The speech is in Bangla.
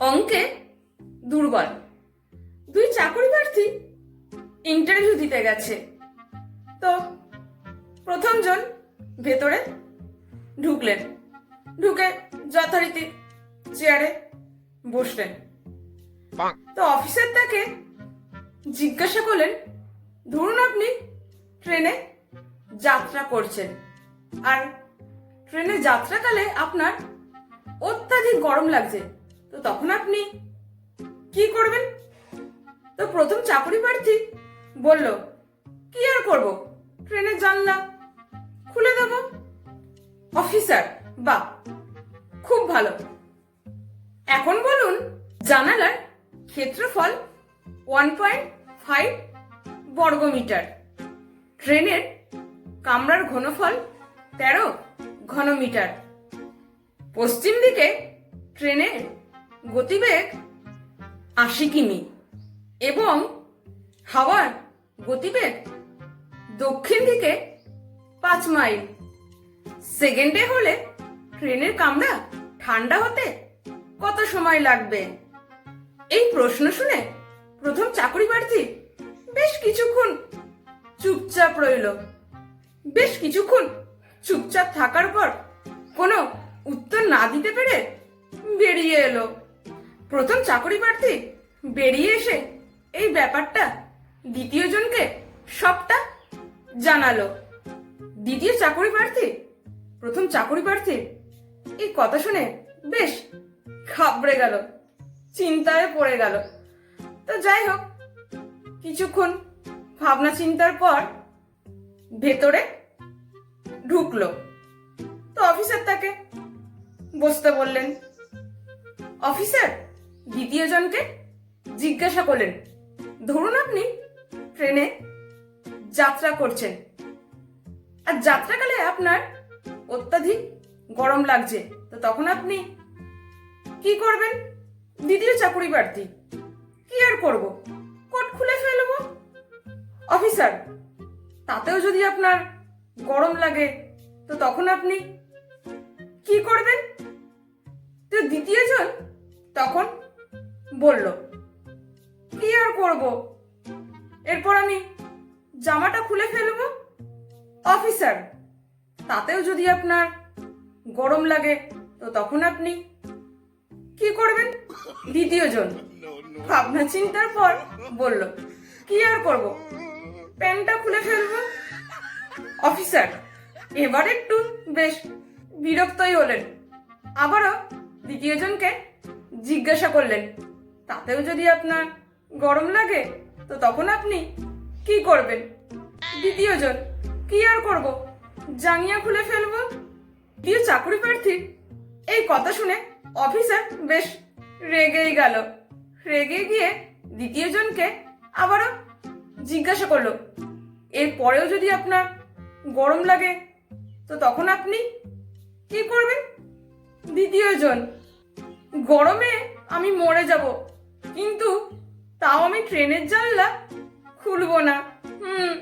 অঙ্কে দুর্বল। দুই চাকরি প্রার্থী ইন্টারভিউ দিতে গেছে। তো প্রথমজন ভেতরে ঢুকলেন। ঢুকে যথারীতি চেয়ারে বসলেন। তো অফিসার তাকে জিজ্ঞাসা করলেন, ধরুন আপনি ট্রেনে যাত্রা করছেন। আর ট্রেনে যাত্রাকালে আপনার অত্যাধিক গরম লাগছে। তো তখন আপনি কি করবেন? তো প্রথম চাকরি প্রার্থী বলল, কি আর করব? ট্রেনের জানলা খুলে দেব? অফিসার, বাহ, খুব ভালো। এখন বলুন, জানালার ক্ষেত্রফল ওয়ান পয়েন্ট ফাইভ বর্গমিটার। ট্রেনের কামরার ঘনফল তেরো ঘনমিটার। পশ্চিম দিকে ট্রেনের গতিবেগ আশি কিমি এবং হাওয়ার গতিবেগ দক্ষিণ দিকে পাঁচ মাইল। সেকেন্ডে হলে ট্রেনের কামরা ঠান্ডা হতে কত সময় লাগবে? এই প্রশ্ন শুনে প্রথম চাকরি প্রার্থী বেশ কিছুক্ষণ চুপচাপ রইল। বেশ কিছুক্ষণ চুপচাপ থাকার পর কোনো উত্তর না দিতে পেরে বেরিয়ে এলো। প্রথম চাকরি প্রার্থী বেরিয়ে এসে এই ব্যাপারটা দ্বিতীয় জনকে সবটা জানালো। দ্বিতীয় চাকরি প্রার্থী, প্রথম চাকরি প্রার্থীর এই কথা শুনে বেশ খাবড়ে গেল, চিন্তায় পড়ে গেল। তো যাই হোক, কিছুক্ষণ ভাবনা চিন্তার পর ভেতরে ঢুকলো। তো অফিসার তাকে বসতে বললেন, অফিসার দ্বিতীয় জনকে জিজ্ঞাসা করলেন, ধরুন আপনি ট্রেনে যাত্রা করছেন। আর যাত্রাকালে আপনার অত্যাধিক গরম লাগছে। তো তখন আপনি কি করবেন? দ্বিতীয় চাকরি প্রার্থী কি আর করব? কোট খুলে ফেলব? অফিসার, তাতেও যদি আপনার গরম লাগে, তো তখন আপনি কি করবেন? তো দ্বিতীয় জন তখন বলল, কি আর করব? এরপর আমি জামাটা খুলে ফেলব? অফিসার, তাতেও যদি আপনার গরম লাগে, তো তখন আপনি কি করবেন? দ্বিতীয় জন ভাবনা চিন্তার পর বলল, কি আর করব? প্যান্টটা খুলে ফেলব? অফিসার, এবার একটু বেশ বিরক্তই হলেন। আবারও দ্বিতীয় জনকে জিজ্ঞাসা করলেন তাতেও যদি আপনার গরম লাগে, তো তখন আপনি কি করবেন? দ্বিতীয় জন কি আর করব? জাঙ্গিয়া খুলে ফেলব? দ্বিতীয় চাকরি প্রার্থী, এই কথা শুনে অফিসার বেশ রেগেই গেল। রেগে গিয়ে দ্বিতীয় জনকে আবারও জিজ্ঞাসা করল এর পরেও যদি আপনার গরম লাগে, তো তখন আপনি কি করবেন? দ্বিতীয় জন গরমে আমি মরে যাব। কিন্তু তাও আমি ট্রেনের জানলা খুলবো না। হুম।